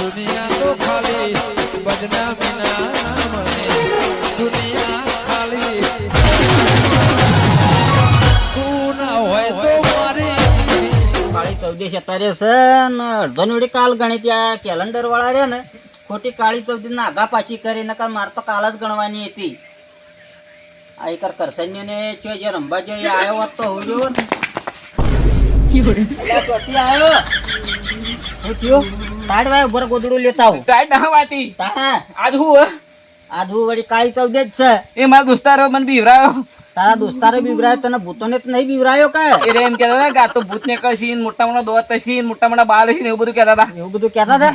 દુનિયા તો ખાલી બદનામીના નામની દુનિયા ખાલી. તું ના હોય તો મારી કાળી ચૌદશ અત્યારે છે ને અડધો ને વળી કાલ ગણી ત્યાં કેલેન્ડર વાળા રે ને ખોટી કાળી ચૌદશ ના આગા પાછી કરી નકર મારે તો કાલ જ ગણવાની હતી. આ એકર કરસન્યો ને ચો જે રંબા જો આવ્યો હોત તો હું જો આવ્યો. શું થયું? તાડ વાય ઉપર ગોદડું લેતા આવું. ટાઈટ ના વાતી આજ હું આ ધુ વળી કાળી ચૌદશ છે. એ મારા દોસ્તારો મને બીવરાયો. તારા દોસ્તારો બીવરાયો તને ભૂતોને તો નહીં બીવરાયો કે? એ રે એમ કહેતા હતા કે આ તો ભૂત ને કશી મોટા મોટા દોત હશી મોટા મોટા બાળ હશી એવું બધું કહેતા હતા. એવું બધું કહેતા હતા?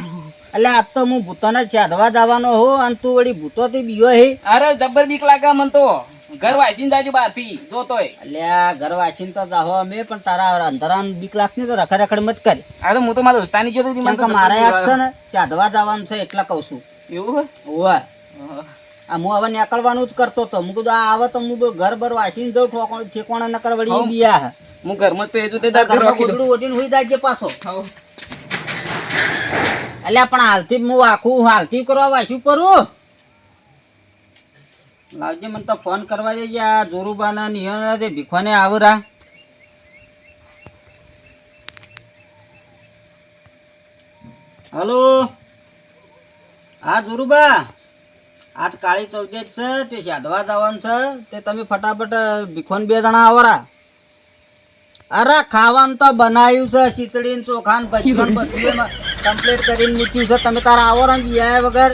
એટલે આ તો હું ભૂતોને છેડવા જવાનો હો અને તું વળી ભૂતોથી બીયો હે. અરે જબર બીક લાગે મને તો. ઘર વાંચીને જાજો બહારથી જોતોય અલ્યા ઘર વાંચીને તો જાહો અમે પણ તારા અંધારાન બીક લાગશે ને તો રખડ રખડ મત કર. અરે હું તો મારા દોસ્તાની જોતો હતી, મને તો મારે યાદ છે ને ચાંદવા જવાનું છે એટલા કહું છું. એવું ઓવે? આ હું હવે નીકળવાનું જ કરતો હતો. હું કીધું આ આવે તો હું તો ઘર ભર વાંચીને જઉં ઠોકોણ ઠેકોણા નકર વળી ગયા હું. ઘરમાં જ પહેર્યું તે ઘર. ગોદડું ઓઢીને હુઈ જાજે પાછો. અલ્યા પણ હાલથી હું આખું હાલથી કરવા વાંચ્યું કરું લાવજે, મને તો ફોન કરવા જઈએ આ જોરુબાના નિયના તે ભીખવાને આવરા. હલો? હા, જોરુબા? આજ કાળી ચૌદેજ છે, તે સાધવા જવાનું છે, તે તમે ફટાફટ ભીખોન બે જણા આવરા. અરે, ખાવાનું તો બનાવ્યું છે ખીચડી ને ચોખા ને ભજીયા ને બધું કમ્પ્લીટ કરીને મૂક્યું છે. તમે તારા આવો રંગ વગર?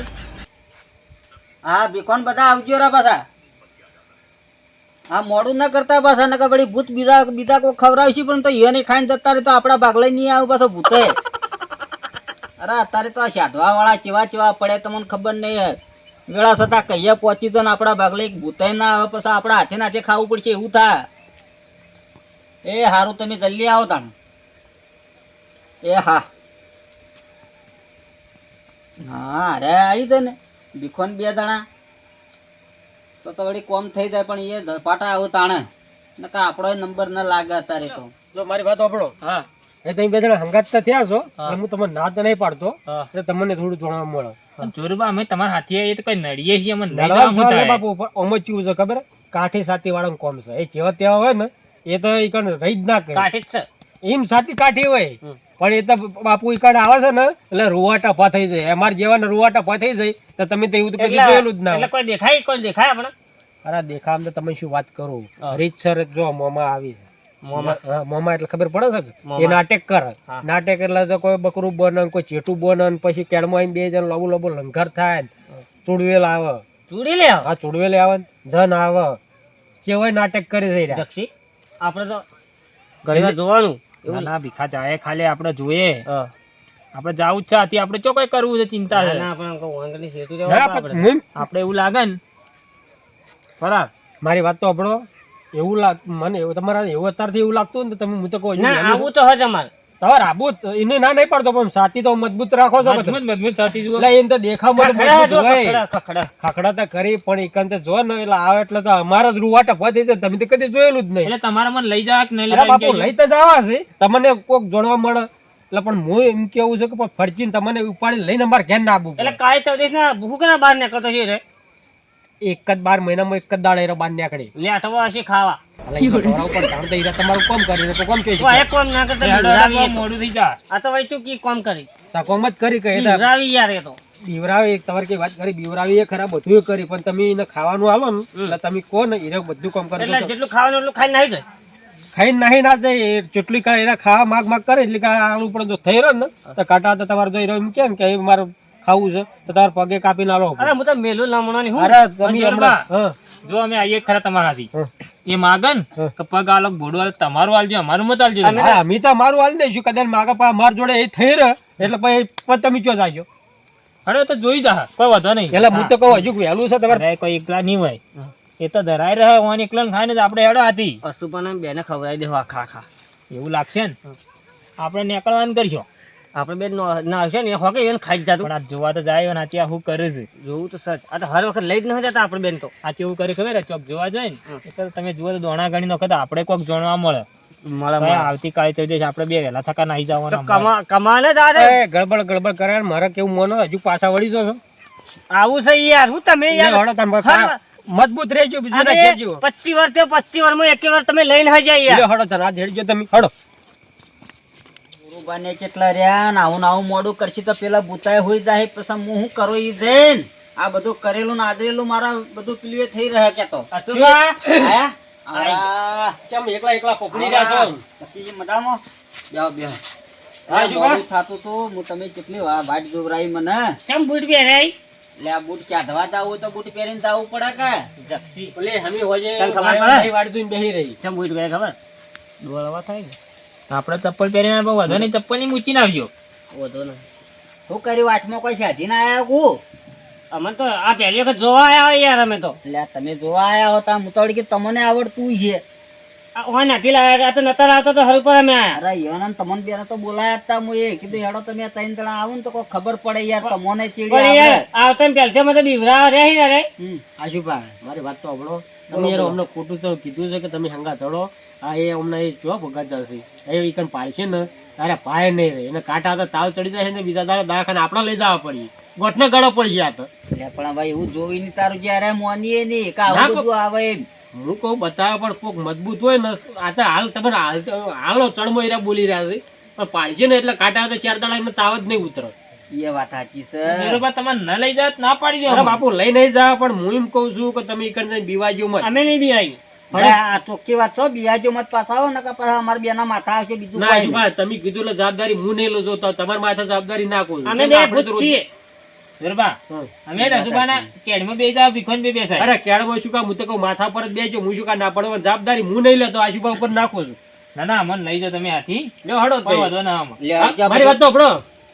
હા, ભીખોન બધા આવજો રા પાછા. હા, મોડું ના કરતા પાછા, નકર વળી ભૂત બીજા બીજા કોઈ ખવડાવીશું, પણ તો એ નહીં ખાઈને જતા રહે, તો આપણા ભાગલે નહીં આવું પાછો ભૂતે. અરે, અત્યારે તો આ સાધવા વાળા ચેવા ચેવા પડે, તમને ખબર નહીં હે વેળા છતાં કહીએ પહોંચી તો ને આપણા ભાગલે ભૂતે ના આવે, પછી આપણા હાથે નાથે ખાવું પડશે, એવું થાય. એ હારું, તમે જલ્દી આવો તાણ. એ હા. હા, અરે આવી જાય ને. ભીખોન બે દાણા. તો તો વળી કોમ થઈ જાય પણ એ ઝપાટા આવું તાણે. નકા આપણો નંબર ન લાગે અત્યારે તો. જો મારી વાત આપણો હા. એ તમે બે જણા હંગાત થયા છો હું. તમને ના તો નહીં પાડતો એટલે તમને થોડું જોણવા મળે. જોરબા અમે તમારા હાથી એ તો કઈ નડીએ છીએ અમે નહીં? બાપુ ઓમ જ છે ખબર? કાઠી સાથી વાળા કોમ છે. એ જેવા તેવા હોય ને એ તો એ કણ રહી જ ના કરે. કાઠી જ છે. એમ સાતી કાઠી હોય. પણ એ તો બાપુ ઈકડ આવે છે ને એટલે રૂવાટા ફા થઈ જાય. અમાર જેવાને રૂવાટા ફા થઈ જાય તો તમે તો એવું તો કદી જોયેલું જ ના એટલે કોઈ દેખાય કોઈ દેખાય આપણે? અરે દેખામ તો તમે શું વાત કરો? હા. રીતસર જો મોમાં આવી છે. મોંમાં? એટલે ખબર પડે છે કે? એ નાટક કરે. હા. નાટક એટલે જો કોઈ બકરું બને કોઈ ચેટું બને પછી કેળમાં આવીને બે જણ લબુ લબુ લંઘર થાય ચૂડવેલ આવે. ચૂડી લે આ ચૂડવેલ આવે જન આવે. કેવાય નાટક કરી રહ્યા. આપણે તો ઘણી જોવાનું. એવું ના ભીખા જાય ખાલી આપણે જોઈએ. આપણે જાવું જ છે આથી આપણે ચો કઈ કરવું છે ચિંતા છે? આપણે એવું લાગે ને. બરાબર મારી વાત તો આપણો એવું લાગ મને તમારા એવું અત્યારથી એવું લાગતું ને તમે હું તો કહું આવું તો હજ અમારે. તમારે આબુ એને ના નહીં પડતો પણ સાથી તો મજબૂત રાખો છો મજબૂત મજબૂત સાથી જુઓ. એમ તો દેખાવ ખખડા. તો કરી પણ એકાંત તો જો ને એટલે આવે એટલે તો અમારા જ રૂવાટા ફરી જાય. તમે તો કદી જોયેલું જ નહીં. એટલે તમારા મને લઈ જવા કે નહીં લઈ બાપુ લઈ તો જવા છે તમને કોક જોડવા મળે. એટલે પણ હું એમ કેવું છે કે ફરજીને તમને ઉપાડી લઈને અમારે ઘેર ના આવવું એટલે કાય તો ચૌદશ ના ભૂખ ના બહાર નીકળતો છે રે? એક જ બાર મહિનામાં એક જ દાડે એરો બાર નીકળી લે હશે ખાવા. તો તો તમારું કોમ કરીને તો કોમ કે કોમ ના કરતા મોડું થઈ જા. આ તો ચૂકી કોમ કરી? કોમ જ કરી કે એ યાર એ તો. બીવરાવી તમારે કઈ વાત કરી? બીવરાવી એ ખરાબ બધું કરી પણ તમે એને ખાવાનું આલો ને એટલે તમે કહો ને એને બધું કામ કરો એટલે જેટલું ખાવાનું એટલું ખાઈ નાખી જાય. ખાઈને નાહી ના જાય એ જેટલી એના ખાવા માગ માગ કરે એટલે આલુ પણ જો થઈ રહ્યો ને તો કાંટા તો તમારે જોઈ રહ્યો એમ કે ને કે એ મારે ખાવું છે તો તાર પગે કાપી નાલો અરે હું તો મેલું લામણાની હું અરે તમે હમણાં જો અમે આવીએ ખરા તમારા હાથી એ માગન. કે પગ આલક આલો તમારું આલજો અમારું મત આલજો. હા અમે તો મારું આલ દઈશું કદાચ માગા પા માર જોડે એ થઈ રહે એટલે પછી પછી તમે ચો જાજો? અરે તો જોઈ જા કોઈ વાંધો નહીં. એટલે હું તો કહું હજુ વહેલું છે તમારે કોઈ એકલા નહીં હોય. એ તો ધરાઈ રહે ઓન એકલા ખાઈને જ આપણે હેડો હતી પશુ પણ બેને ખવડાવી દેવા ખા ખા એવું લાગશે ને? આપણે નીકળવાનું કરશો. આપણે બે નાવશે ને હોકે એને ખાઈ જાતું. પણ આ જોવા તો જાય ને આ શું કરે છે? જોવું તો સચ આ તો હર વખત લઈ જ ન જતા આપણે બેન તો. આ કેવું કરે ખબર હે? ચોક જોવા જાય ને એટલે તમે જુઓ તો દોણા ગણી વખત આપણે કોઈક જોણવા મળે. મળે ભાઈ, આવતીકાલે ચૌદશ આપણે બે વહેલા થકા નાહી જવાના કમા કમાલે જ આ ગડબડ ગડબડ કરે મારે કેવું મોનો હજુ પાછા વળી જો આવું છે યાર હું તમે યાર હળો તમે હા. મજબૂત રહેજો બીજું ના. પચીસ વર્ષ થયો પચીસ વર્ષમાં એક વાર તમે લઈને હઈ જાય લે, યાર હળો આ તમે હળો. ગુરુબાને કેટલા રહ્યા ને આવું આવું મોડું કરશે તો પેલા બુતાય હોઈ જાય પછી હું શું કરો ઈ દેન આ બધું કરેલું ને આદરેલું મારા બધું પેલું થઈ રહ્યા કે તો ચમ એકલા એકલા પોપડી રહ્યા છો પછી મજામાં? બેહો, બેહો. હા, શું મોડું થાતું તું, હું તમે કેટલી વાર વાટ જોવરાઈ મને ચમ બૂટ પહેરાઈ લે આ બૂટ ચાઢવા જાવું હોય તો બૂટ પહેરીને જાવું પડે કે જક્ષી ભલે હમી હોજે તને ખબર પડે? વાડી જોઈને બેહી રહી કેમ બૂટ પહેરે ખબર દોડવા થાય ને આપણે ચપ્પલ પહેરીને બહુ વધો નહીં ચપ્પલની મૂકીને આવજો. વધો ને શું કર્યું વાટમાં કોઈ સાધીને આવ્યા કુ? અમે તો આ પહેલી વખત જોવા આવ્યા હોય યાર અમે તો. એટલે તમે જોવા આયા હોતા હું તો કે તમને આવડતું છે. આ ઓય નથી લાવ્યા તો નતર આવતો તો હરું પર અમે અરે યવન તમને બેરા તો બોલાયા હતા તા હું એ કીધું હેડો તમે ત્રણ જણા આવું ને તો કોઈ ખબર પડે યાર તમને ચીડી યાર આવતા ને પહેલથી અમે તો બીવરા ને રે હમ. આશુભા મારી વાત તો હંભળો તમે યાર અમને ખોટું તો કીધું છે કે તમે હંગા ચડો આ એ હમણાં એ જો ભગત જશે એ ઈકન પાડશે ને તારે પાય નહીં રહે એને કાંટા તો તાવ ચડી જાય ને બીજા તારે દવાખાને આપણા લઈ જવા પડી. ગોઠને ગળો પડી આ તો. એટલે પણ ભાઈ એવું જોઈને તારું જ્યારે મોનીએ નહીં. કે ના, આવું પણ- બધું આવે એમ. હું કહું બતાવે પણ કોક મજબૂત હોય ને આ તો હાલ તમે હાલ હાલો ચડમો એરા બોલી રહ્યા છે. પણ પાડશે ને એટલે કાંટા તો ચાર દાડા એમને તાવ જ નહીં ઉતરે. એ વાત સાચી છે. બરોબર તમારે ન લઈ જાવ ના પાડી દો બાપુ લઈ નહીં જાવ પણ હું એમ કહું છું કે તમે ઈકડ બીવાજો મત અમે નહીં બીવાઈ ચોખ્ખી વાત છો બિયાજો મત પાછા આવો ને કે પાછા અમારા બેના માથા આવશે બીજું ના કોઈ તમે કીધું એટલે જવાબદારી હું નહીં લઉં છું તો તમારી માથે જવાબદારી નાખો અમે બે ભૂત છીએ. બરોબર અમે રસુબાના કેડમાં બે જાવ ભીખોન બે બેસાય. અરે શું કામ? હું તો માથા પર જ બેજો હું શું કામ ના પડે? જવાબદારી હું નહીં લેતો આશુભા ઉપર નાખો છું. ના ના અમને લઈ જાઓ તમે આથી. લ્યો હડો કોઈ ભાઈ. ના આમાં. મારી વાત તો હંભળો.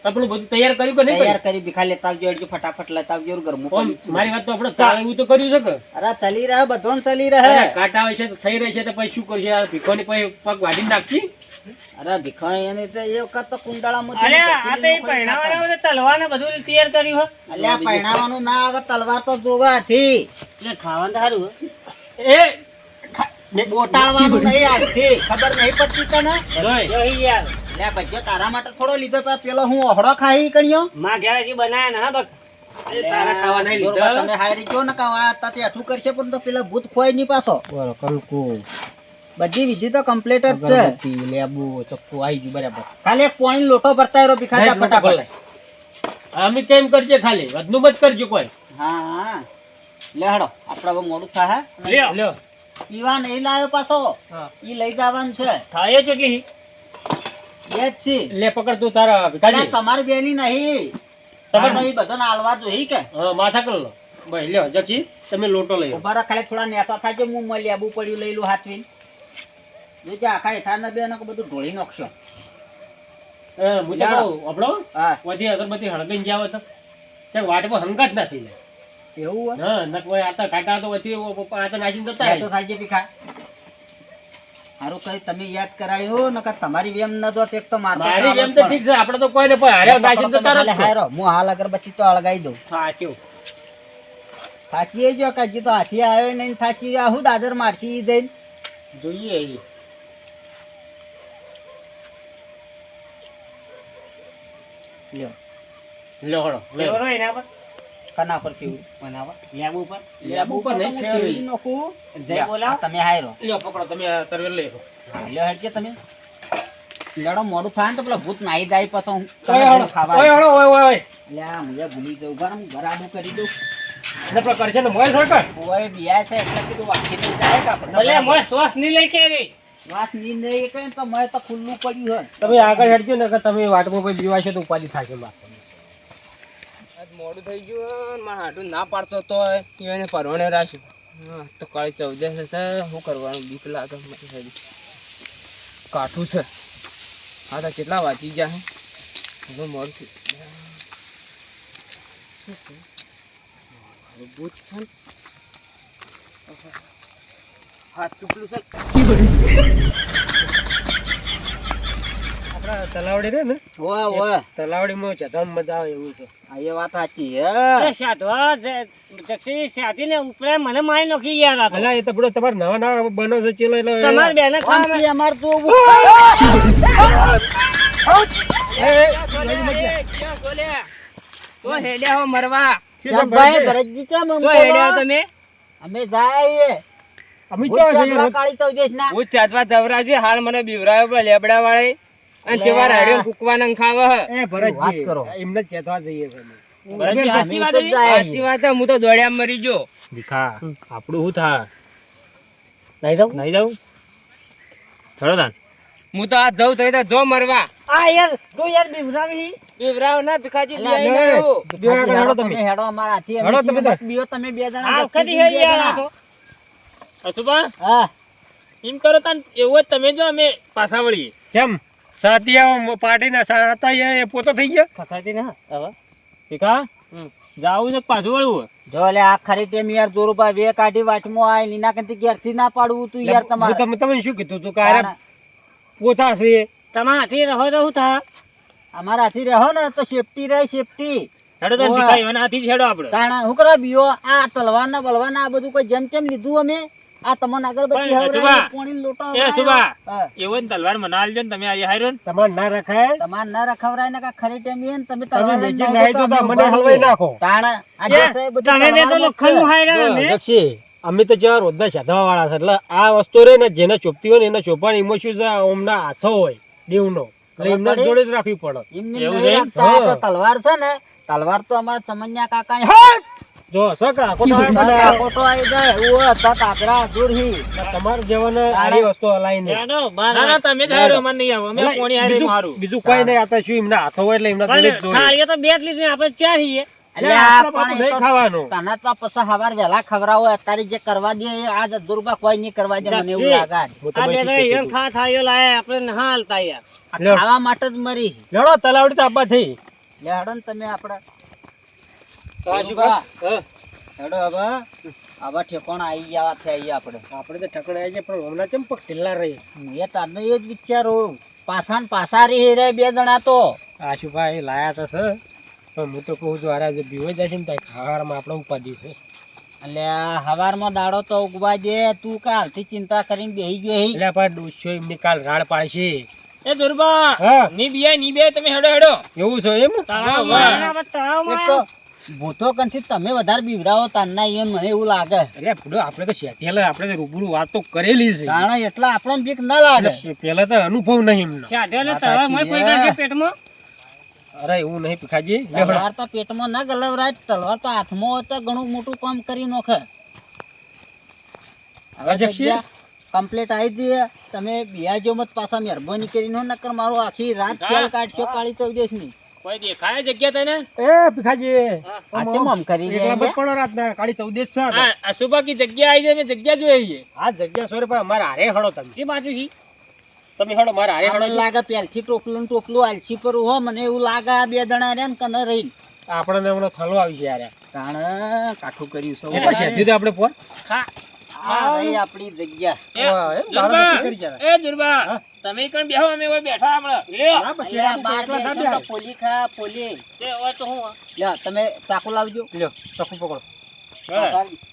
આપણું બધું તૈયાર કર્યું કે નહીં તૈયાર કરી ભીખા લેતા આવજો એટલે ફટાફટ લેતા આવજો ઘરમાં ઓમ, મારી વાત તો આપણે ચાલે એવું તો કર્યું છે કે? અરે ચાલી રહે બધો ચાલી રહે. કાંટા આવે છે તો થઈ રહે છે તો પછી શું કરશે? આ ભીખોની પછી પગ વાઢીને નાખશી? અરે ભીખા એને તો એ વખત તો કુંડાળા અરે આ તો બધા તલવાર ને બધું તૈયાર કર્યું હો. અલ્યા પહેણાવાનું ના આવે તલવાર તો જોવાથી. એટલે ખાવાનું સારું એ બોટાળવાનું નહીં આજથી ખબર નહીં પડતી તને? જોઈ. જો ઈ યાર લે ભજ્યો તારા માટે થોડો લીધો પણ પેલો હું ઓહળો ખાઈ કણ્યો માં ઘેર બનાયા ને બક. તારા ખાવા નહીં જોરબા તમે હારી જો ને કાં તાતે અઠું કરશે પણ તો પેલા ભૂત ખોય નહીં પાછો. બોલો, કંકુ, બધી વિધિ તો કમ્પ્લીટ જ છે. લેબુ, ચક્કુ આવી ગયું બરાબર. ખાલી એક પોણી લોટો ભરતા રહ્યો ભીખાતા ફટાફટ. અમે કેમ કરજે ખાલી. વધનું મત કરજો કોઈ. હા હા. લે હડો આપડે હવે મોડું થાય લ્યો. લ્યો. પીવા નહીં લાવ્યો પાછો. ઈ લઈ જવાનું છે. થાય કેટલી બે જ છે. લે પકડ તું તારા ભીખાજી. તમારી બેની નહીં. તમારે- તમારે બધાને હાલવા જોઈએ કે? હા, માથા કર લો. ભાઈ લ્યો જક્ષી તમે લોટો લઈ લો. ઊભા ખાલી થોડા નેતા થાય છે હું મળી આબુ પડ્યું લઈ લું હાથવીને. જોજે આખા હેઠાના બે ને બધું ઢોળી નાખશો. એ, હું તો આપણો વધી અગરબત્તી હળગાઈને જાવ તો. વાટમાં હંગાત ના થઈ જાય. એવું હોય? હા નક આ તો કાંટા તો વધી આ તો નાખીને જતા નેતો રહે. થાય છે સારું કરી તમે યાદ કરાયું? નકર તમારી વેમ ન દો એક તો મારતો મારી ચાલો તો ઠીક છે આપણે તો કોઈ ને હારે નાખીને જતા રહે ખાલી જ છે. હારો, હું હાલ અગરબત્તી તો અળગાઈ દઉં. સાચું. થાચી જો કે તો હાથી આવ્યો નહીં થાચી હું દાદર મારશી ઈ જઈને. જોઈએ લ્યો. લ્યો હળો, લે. એના પર કના પર કેવું બનાવવા લેબુ પર લેબુ પર નહીં, ફેરવી. ફેરવી જય લ્યો, તમે હાયરો. લ્યો પકડો તમે તરવેલ લઈ લો. લ્યો હટકે તમે. લડો મોડું થાય ને તો પેલા ભૂત નાઈ જાય પછી હું ખાવા. ઓય હળો, ઓય, ઓય, ઓય. લ્યા મુજે ભૂલી જવું ગરમ ગરાબું કરી દઉં. એટલે પેલો કરશે ને મોય સરકાર. ઓય બિયા છે એટલે કીધું વાંચી નહીં જાય કા ભલે મોય શ્વાસ નહીં લઈ કે રે વાતની નહીં ને તો મેં તો ખુલ્લું પડ્યું હોય. તમે આગળ હેડજો ને કે તમે વાટમાં કોઈ બીવાશે તો ઉપાધિ થશે બા. મોડું થઈ ગયું મારા હાટું ના પાડતો તો એને પરવણે રાખ્યું તો કાળી ચૌદસ છે શું કરવાનું બીક લાગે મારી કાઠું છે હા તો કેટલા વાંચી ગયા હે મોડું થઈ. હાથ ચૂકલું છે આપણે તલાવડી રે ને? ઓય ઓય તલાવડીમાં ચધમ મજા આવે એવું છે. આ એ વાત સાચી હે. એ સાધવા જક્ષી સાધી ને ઉપરે મને મારી નોખી યાર આ ભલા એ તો બડો તમાર નવા નવા બનો છે ચેલો એટલે તમારી બેને ખાવા છે અમાર તો તો હેડ્યા હો મરવા. ભાઈ ભરતજી કેમ તો હેડ્યા તમે? અમે જાઈએ અમે ક્યાં જઈએ? કાળી ચૌદેશ ના હું ચાતવા જવરાજે હાલ મને બીવરાયો લેબડા વાળે. અને જેવા રાડ્યો કુકવા નંગ ખાવ. એ ભરતજી, વાત કરો. એમને જ કહેવા જઈએ ભરતજી, સાચી વાત છે? સાચી વાત છે, હું તો દોડ્યા મરી ગયો. ભીખા. આપણું હું થા નહીં જાઉં? નહીં જાઉં? ચલો દાન હું તો આ જઉં તો જો મરવા. આ યાર તું યાર બિવરાવી. બિવરાવ ના ભીખાજી લઈ લે. આવ્યો. બે હેડો તમે. હેડો અમારા હાથી. હેડો તમે બીઓ તમે બે જણા આ કદી હે યાર. તો. અશુભા? હા. એમ કરો તાન એવું જ તમે જો અમે પાછા વળીએ. કેમ સાતિયા પાર્ટીના સાતા એ પોતો થઈ ગયા. સાતી ના હવે? ભીખા? જાવું છે પાછું વળવું જો લે આ ખરી ટેમ યાર જોરુબા બે કાઢી વાટમાં આય લીના કંતી ઘેરથી ના પાડવું તું યાર તમારે. તમે તમે શું કીધું તું કારે પોતા છે? તમારા હાથી રહો તો શું થા. અમારા હાથી રહો ને તો સેફટી રહે સેફટી હેડો તો. ભીખા એવાના હાથી હેડો આપણે કારણ હું કરવા બીઓ આ તલવાર ના બલવાર ના આ બધું કોઈ જેમ તેમ લીધું અમે? આ તમને અગરબત્તી પણ હવરાવી, સુભા, લોટો એ હવરાવ્યો. એવો ને તલવાર મના આલજો ને તમે આજે હાર્યો ને. તમારે ના રખાય? તમારે ના રખવરાય ને કાંઈ ખરી ટેમ ઈ ને તમે તમે તલવાર વેચી લઈને તો તો અમે મને હલવાઈ નાખો. તાણ આ એ, બધું તમે બે તો તલવારનું જ લોખંડનું છે. હાય રહ્યા ને દક્ષી અમે તો જ્યાં રોજના સાધવા વાળા છે એટલે આ વસ્તુ રે ને જેને ચોપતી હોય ને એને ચોપાની એમાં શું છે ઓમના હાથો હોય દેવનો. એટલે એમના જોડે જ રાખવી પડે. એવું. તલવાર છે ને તલવાર તો અમારા ચમનિયા કાકા જો સકા કોતો આવે આવી જાય. એવું હતા કાકરા દૂર હી. તમારે વસ્તુ હલાઈ નહીં ના ના તમે જ હાર્યો નહીં આવો. અમે કોણી હારે મારું. બીજું કોઈ નહીં આ શું એમના હાથો હોય એટલે એમના તો બે જ લીધી. આપણે ચાર તો તો કરવા દે આજ કરવા દે મને તો. ખાવા માટે જ મરી. તલાવડી તાપા થઈ લેડો ને તમે આપડે હા. હેડો હવે. આવા ઠેકોણ આવી ગયા છે આપણે. આપણે તો ઠકણ આવી જાય પણ હમણાં ચમ પગ ઢીલા રહી. એ તારનો એ જ વિચારું. પાછા ને પાછા રહી રે બે જણા તો. આશુભાઈ લાયા તો છે. પણ હું તો કહું છું હારા જે બીવો જાય ને ત્યાં ખાવામાં આપણે ઉપાધિ છે. એટલે હવારમાં દાડો તો ઉગવા દે. તું કાલથી ચિંતા કરીને બેહી ગયો એટલે આપણે ડોસ્યો એમની કાલ રાડ પાડશે એ દુર્બા હા. ની બિયા ની બે તમે હેડો હેડો. એવું છે એમ? ભૂતો કંઠી તમે વધારે બીવરાવો તારના એમ મને એવું લાગે. અરે ભૂડો આપણે તો શેઠિયાલે આપણે તો રૂબરૂ વાત તો કરેલી છે. કારણ એટલા આપણને બીક ના લાગે. પેલા તો અનુભવ નહીં એમનો. તળાવમાં કોઈ કાઢે પેટમાં? અરે એવું નહીં ભીખાજી તલવાર તો પેટમાં ના ગલવરાય તલવાર તો હાથમાં હોય તો ઘણું મોટું કામ કરી નાખે? કમ્પ્લીટ આવી દે તમે બિયાજો મત પાછા મહેરબાની કરીને નકર મારો આખી રાત. કાઢશો કાળી ચૌદેશની કોઈ દેખાય જગ્યા તને? એ ભીખાજી આ આમ કરી એકલા રહ્યા મત પડો કાળી ચૌદેશ છે. આ તો. કી જગ્યા આવી જાય મેં જગ્યા જોઈ છે આ જગ્યા સોરે પણ અમારા હારે હળો તમે. જે બાજુ છે તમે હળો મારા હારે આપણને હળો લાગે પેલથી ટોપલું ટોપલું આલછી પર હો મને એવું લાગે આ બે જણા રે ને કને રહી આપણને હમણાં થલો આવી છે યાર. તાણ કાઠું કર્યું તો આપણે ફોન? આ રહી આપણી જગ્યા. એ તમે કણ બેહો અમે ઓય બેઠા હમણાં. લ્યો. ના, પછી અલ્યા, આપણે બાર એકલા બેસો ખાધા. તો પોલી ખા પોલી. તે હોય તો હું લ્યો તમે ચાકુ લાવજો. લ્યો ચપ્પુ પકડો.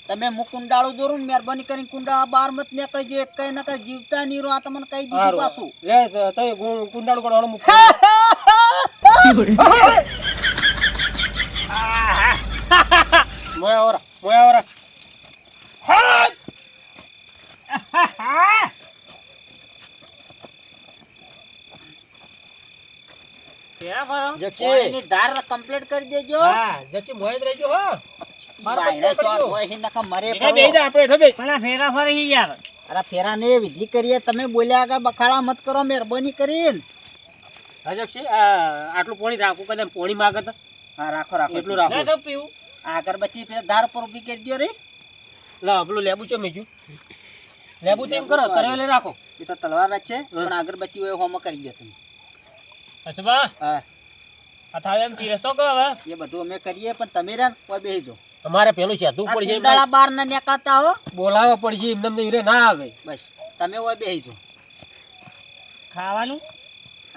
તમે હું કુંડાળું દોરું ને મહેરબાની કરીને કુંડાળા બાર મત નીકળજો એક કઈ નકર જીવતા નીરો આ તમને કઈ દીધું. પાછું. લે તય કુંડાળું કરવાનું મૂકો. મોયા ઓરા, મોયા ઓરા. ક્યાં ફરો જક્ષી. પોણીની ધાર કમ્પ્લીટ કરી દેજો. હા, જક્ષી મોયા રહેજો હો. મારા બાયણે પપ્પા ચોસ કરજો. હોય હી નકર મરે બેઠા બેહી પડો. જા આપણે હેઠો બેસ. પેલા ફેરા ફરી યાર. અરે ફેરા ને વિધિ કરીએ તમે બોલ્યા આગળ બખાડા મત કરો મહેરબાની કરીને. હા, જક્ષી, આટલું પોણી રાખો કદાચ પોણી માગે હા રાખો રાખો. એટલું રાખો. ના તો પીવું. અગરબત્તી ધાર પર ઊભી કરી દો રે. લા પેલું લેબુ છે મેજુ લેબુ તેમ કરો તરેલે રાખો. એ તો તલવાર જ છે પણ અગરબત્તી હોય હોમ કરી દે તમે. અશુભા હા. આ થાળી એમ પીરસો કરો હવે એ બધું અમે કરીએ પણ તમે રે કોઈ બેહજો. અમારે પેલું શેઠું આ પડશે કુંડાળા બાર ના. નીકળતા હો. બોલાવવા પડશે એમને એમને હીરે ના આવે. બસ તમે હોય બેહજો. ખાવાનું?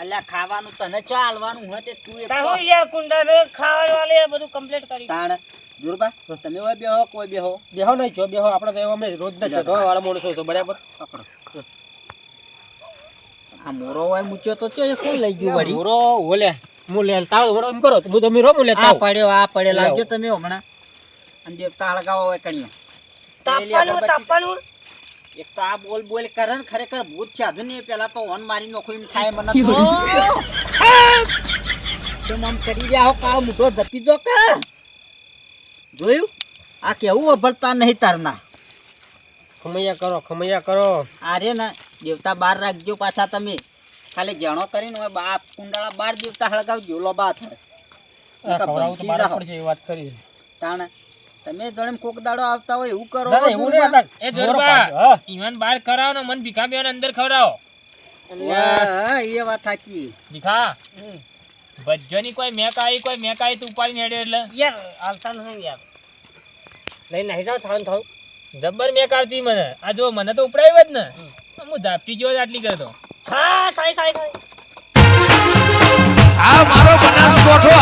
અલ્યા ખાવાનું તને ચો હાલવાનું હોય તે તું એક તાહો યાર કુંડા ખાવા વાલે બધું કમ્પ્લીટ કરી. તાણ દુર્બા તમે હોય બેહો કોઈ બેહો. બેહો નહીં છો બેહો આપણે તો અમે રોજ ના ચઢવા વાળા મોણસો છો બરાબર? પકડો. આ મોરો હોય મૂચ્યો તો એ કોણ લઈ ગયું વળી. મોરો ઓલે હું લેતા હમણાં એમ કરો તો તમે રો હું લેતા આ પડ્યો આ પડે લાવજો તમે હમણાં. અને દેવતા હળગાવો હોય કણીઓ. તાપવાનું તાપવાનું. એક તો આ બોલ બોલ કરે ને ખરેખર ભૂત છે. હજુ નહીં પેલા તો ઓન મારી નોખો એમ થાય મને તો કેમ આમ કરી રહ્યા હો કાળો મોટો જપી દો કે. જોયું? આ કેવું અભરતા નહીં તારના. ખમૈયા કરો ખમૈયા કરો. આરે ને દેવતા બાર રાખજો પાછા તમે. ખાલી જણો કરીને હવે બાપ કુંડાળા બાર દેવતા હળગાવજો. લો બા થાય આ ખવડાવવું તો ભમકી મારે રહો. પડશે એ વાત કરી તાણે તમે જોડે કોક દાડો આવતા હોય એવું કરો ના, ના, એવું નહીં દુર્બા. હતા. એ જોરબા ઈવન બહાર કરાવો ને મન ભીખા બેન અંદર ખવડાવો. એ વાત સાચી. ભીખા? ભજ્જોની કોઈ મેક કોઈ મેક આવી તું ઉપાડીને હેડ્યો એટલે? યાર આવતા નહીં યાર. લઈને જાઓ થાવ થાવ જબ્બર મેક આવતી મને. આ જો મને તો ઉપડાવ્યો જ ને. હું ઝાપટી જેવો આટલી કરતો. હા થાય થાય થાય આ મારો બનાસકોઠો